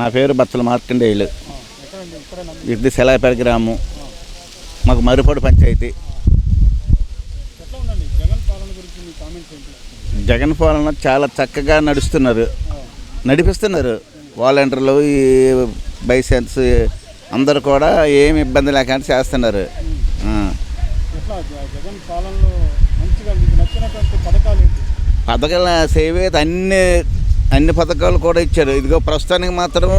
నా పేరు బచ్చల మార్కండేయులు ఇది సెలాపేట గ్రామం. మాకు మరుపొడి పంచాయతీ. జగన్ పాలన చాలా చక్కగా నడుస్తున్నారు. నడిపిస్తున్నారు. వాలంటీర్లు ఈ బైసెన్స్ అందరు కూడా ఏమి ఇబ్బంది లేకుండా చేస్తున్నారు. పథకాలు పథకాల సేవేత అన్ని అన్ని పథకాలు కూడా ఇచ్చారు. ఇదిగో ప్రస్తుతానికి మాత్రం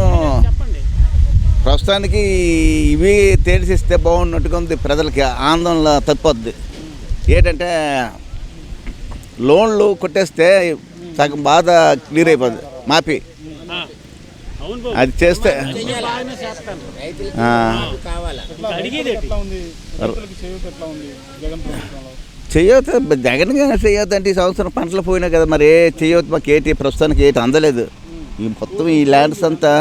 చెప్పండి ప్రస్తుతానికి ఇవి తేల్చిస్తే బాగున్నట్టుగా ఉంది ప్రజలకి ఆందోళన తప్పొద్ది. ఏంటంటే లోన్లు కొట్టేస్తే సగం బాధ క్లియర్ అయిపోద్ది. మాఫీ. అవును అది చేస్తే ఆ, ఉంది జగన్ చెయ్యొద్దు అంటే ఈ సంవత్సరం పంటలు పోయినాయి కదా మరి. ఏ చెయ్యొద్దు మాకు ఏంటి ప్రస్తుతానికి ఏంటి అందలేదు. ఈ మొత్తం ఈ ల్యాండ్స్ అంతా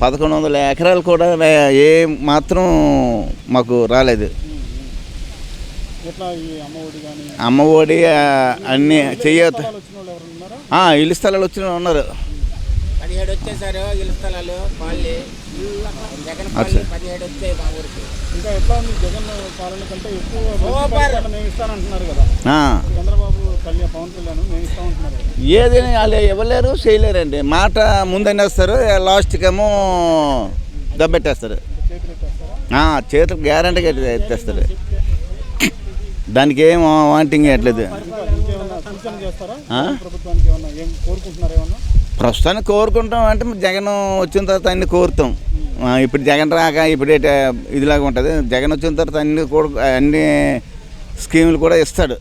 పదకొండు వందల ఎకరాలు కూడా ఏ మాత్రం మాకు రాలేదు. అమ్మఒడి అన్నీ ఆ, ఇల్లు స్థలాలు వచ్చిన ఉన్నారు. పదిహేడు వచ్చేసారు ఇళ్ళ స్థలాలు కాలనీ జగన్. కాలనీ పదిహేడు వచ్చాయి మా ఊరికి. ఇంకా ఎట్లా ఉంది జగన్ పాలన కంటే ఎక్కువ మేము ఇస్తానంటున్నారు కదా. ఆ, చంద్రబాబు కళ్యాణ్ పవన్ కళ్యాణ్ మేము ఇస్తామంటున్నారు వాళ్ళు ఇవ్వలేరు చేయలేరండి. మాట ముందనేస్తారు లాస్ట్కేమో దబ్బెట్టేస్తారు చేతులు గ్యారంటీగా ఎత్తేస్తారు. దానికి ఏం వాంటింగ్ అట్లేదు ప్రస్తుతానికి కోరుకుంటాం అంటే జగన్ వచ్చిన తర్వాత అన్ని కోరుతాం. ఇప్పుడు జగన్ రాక ఇప్పుడు ఇదిలాగా ఉంటుంది. జగన్ వచ్చిన తర్వాత అన్ని కూడా అన్ని స్కీములు కూడా ఇస్తాడు.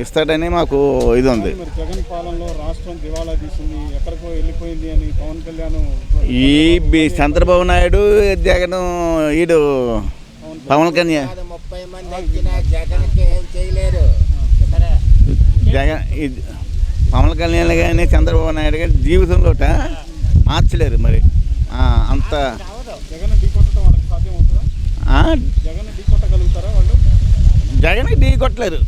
ఇస్తాడని మాకు ఇది ఉంది. మరి జగన్ పాలనలో రాష్ట్రం దివాలా తీసింది ఎక్కడికో వెళ్ళిపోయింది అని పవన్ కళ్యాణ్ ఈ బి- చంద్రబాబు నాయుడు జగన్ ఈడు పవన్ కళ్యాణ్. ముప్పై మంది ఏం చేయలేరు. జగన్ ఈ పవన్ కళ్యాణ్ కానీ చంద్రబాబు నాయుడు కానీ జీవితంలోట మార్చలేరు మరి. అంత జగన్ ఢీకొట్టడం వాళ్ళకి సాధ్యం అవుతుందా? ఆ, జగన్ ఢీకొట్టగలుగుతారా వాళ్ళు? జగన్ ఢీ కొట్టలేరు